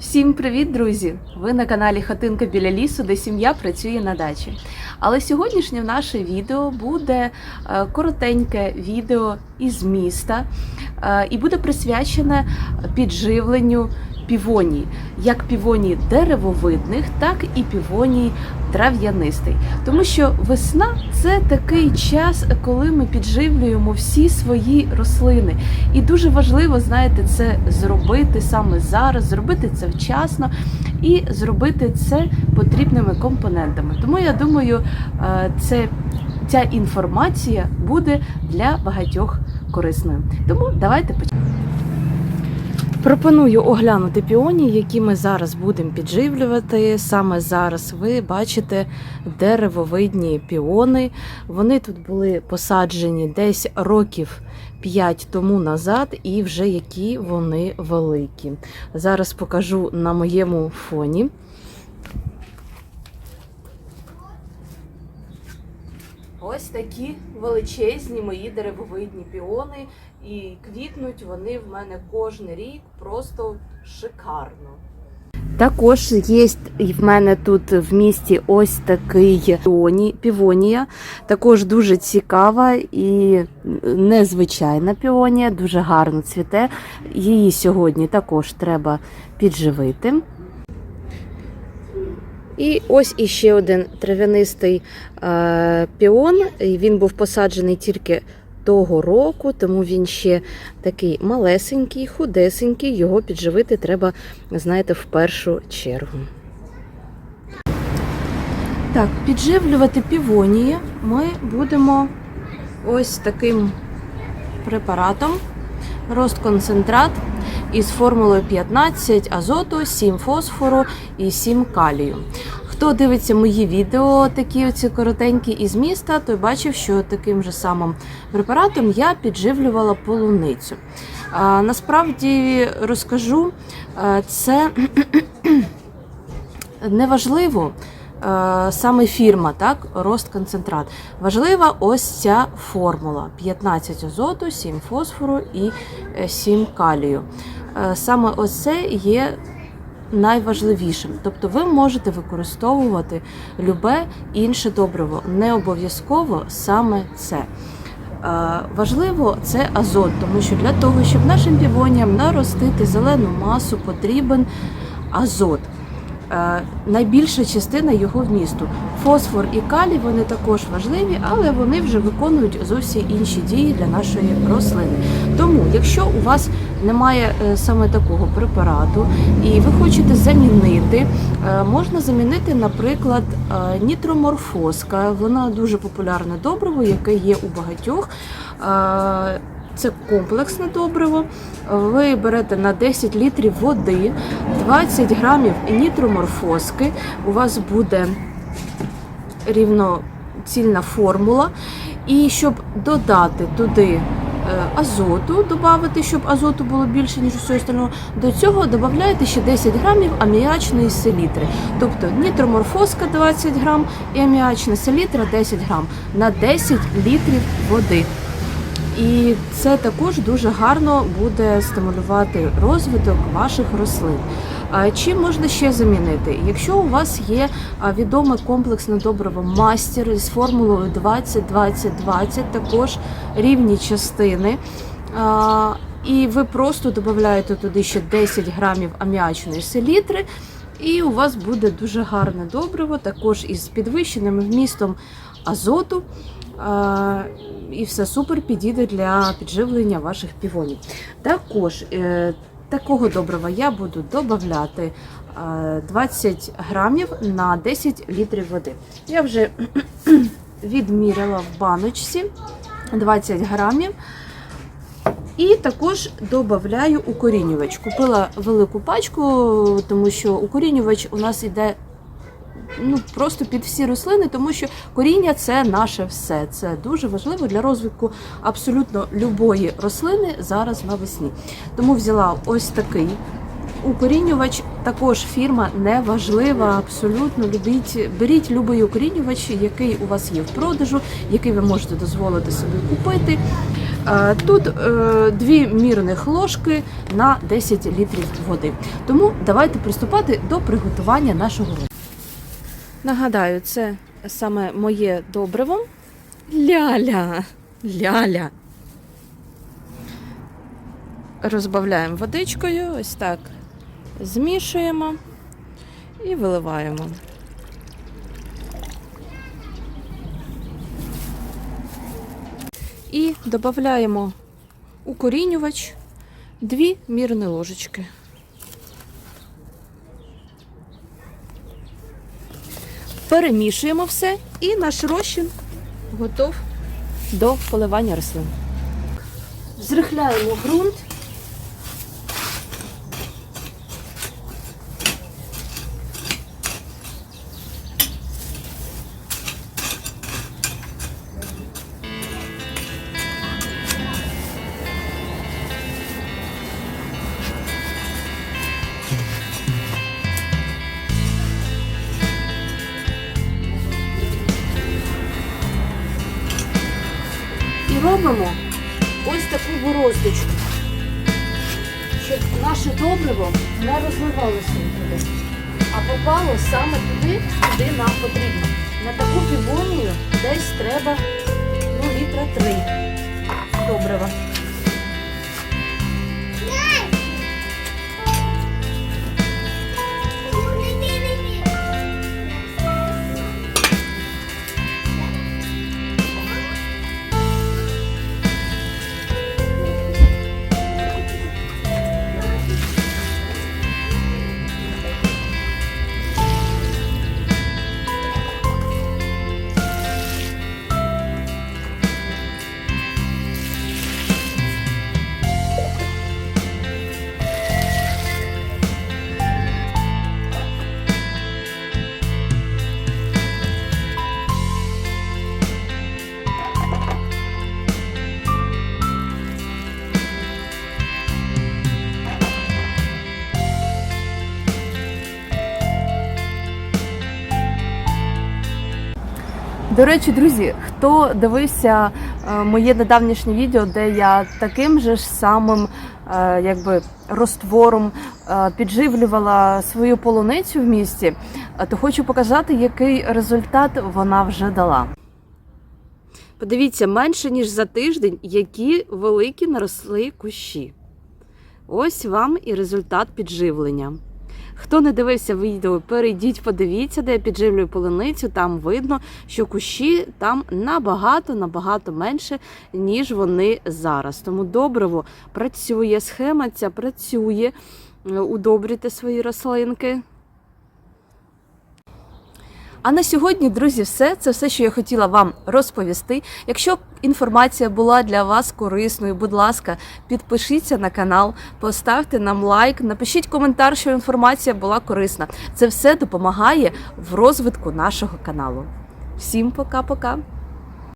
Всім привіт, друзі! Ви на каналі Хатинка біля лісу, де сім'я працює на дачі. Але сьогоднішнє наше відео буде е, коротеньке відео із міста е, і буде присвячене підживленню півоній, як півоній деревовидних, так і півоній трав'янистий. Тому що весна це такий час, коли ми підживлюємо всі свої рослини. І дуже важливо, знаєте, це зробити саме зараз, зробити це вчасно і зробити це потрібними компонентами. Тому я думаю, е, це. Ця інформація буде для багатьох корисною. Тому давайте почнемо. Пропоную оглянути піоні, які ми зараз будемо підживлювати. Саме зараз ви бачите деревовидні піони. Вони тут були посаджені десь років 5 тому назад, і вже які вони великі. Зараз покажу на моєму фоні. Ось такі величезні мої деревовидні піони, і квітнуть вони в мене кожен рік просто шикарно. Також є в мене тут в місті ось такий півонія, також дуже цікава і незвичайна піонія, дуже гарно цвіте. Її сьогодні також треба підживити. І ось іще один трав'янистий е, піон. Він був посаджений тільки того року, тому він ще такий малесенький, худесенький. Його підживити треба, знаєте, в першу чергу. Так, підживлювати півонії ми будемо ось таким препаратом. Ростконцентрат із формулою 15 азоту, 7 фосфору і 7 калію. Хто дивиться мої відео, такі оці коротенькі із міста, той бачив, що таким же самим препаратом я підживлювала полуницю. А, насправді розкажу, це неважливо. е, Саме фірма, так, Ростконцентрат. Важлива ось ця формула: 15 азоту, 7 фосфору і е, 7 калію. Е, Саме ось це є найважливішим. Тобто ви можете використовувати любе інше добриво, не обов'язково саме це. Е, Важливо це азот, тому що для того, щоб нашим півоням наростити зелену масу, потрібен азот. Е, Найбільша частина його вмісту. Фосфор і калій вони також важливі, але вони вже виконують зовсім інші дії для нашої рослини. Тому, якщо у вас немає е, саме такого препарату, і ви хочете замінити, е, можна замінити, наприклад, нітроморфозка. Вона дуже популярне добриво, яке є у багатьох. Це комплексне добриво. Ви берете на 10 літрів води, 20 грамів нітроморфозки. У вас буде рівноцільна формула. І щоб додати туди е, азоту, додати, щоб азоту було більше, ніж усього остального, до цього додаєте ще 10 грамів аміачної селітри. Тобто нітроморфозка 20 грам і аміачна селітра 10 грам на 10 літрів води. І це також дуже гарно буде стимулювати розвиток ваших рослин. Чим можна ще замінити? Якщо у вас є відоме комплексне добриво мастер з формулою 20-20-20, також рівні частини. І ви просто додаєте туди ще 10 грамів аміачної селітри, і у вас буде дуже гарне добриво, також із підвищеним вмістом азоту. І все супер підійде для підживлення ваших півонів. Також е, такого добрива я буду додати 20 грамів на 10 літрів води. Я вже відміряла в баночці 20 грамів. І також додаю укорінювач. Купила велику пачку, тому що укорінювач у нас йде ну, просто під всі рослини, тому що коріння це наше все. Це дуже важливо для розвитку абсолютно любої рослини зараз навесні. Тому взяла ось такий. Укорінювач також фірма не важлива, абсолютно любіть, беріть любий укорінювач, який у вас є в продажу, який ви можете дозволити собі купити. Е, Тут е, дві мірних ложки на 10 літрів води. Тому давайте приступати до приготування нашого розчину. Нагадаю, це саме моє добриво. Ляля. Ляля. Розбавляємо водичкою, ось так змішуємо і виливаємо. І додаємо укорінювач дві мірні ложечки. Перемішуємо все і наш розчин готов до поливання рослин. Зрихляємо ґрунт. Робимо ось таку бороздочку, щоб наше добриво не розливалося туди, а попало саме туди, куди нам потрібно. На таку півонію десь треба ну, літра три добрива. До речі, друзі, хто дивився е, моє недавнішнє відео, де я таким же ж самим е, якби розтвором е, підживлювала свою полуницю в місті, то хочу показати, який результат вона вже дала. Подивіться, менше ніж за тиждень, які великі наросли кущі. Ось вам і результат підживлення. Хто не дивився відео, перейдіть, подивіться, де я підживлюю полуницю. Там видно, що кущі там набагато набагато менше, ніж вони зараз. Тому добриво працює, схема ця працює. Е, Удобрюйте свої рослинки. А на сьогодні, друзі, все це все, що я хотіла вам розповісти. Якщо інформація була для вас корисною, будь ласка, підпишіться на канал, поставте нам лайк, напишіть коментар, що інформація була корисна. Це все допомагає в розвитку нашого каналу. Всім пока-пока!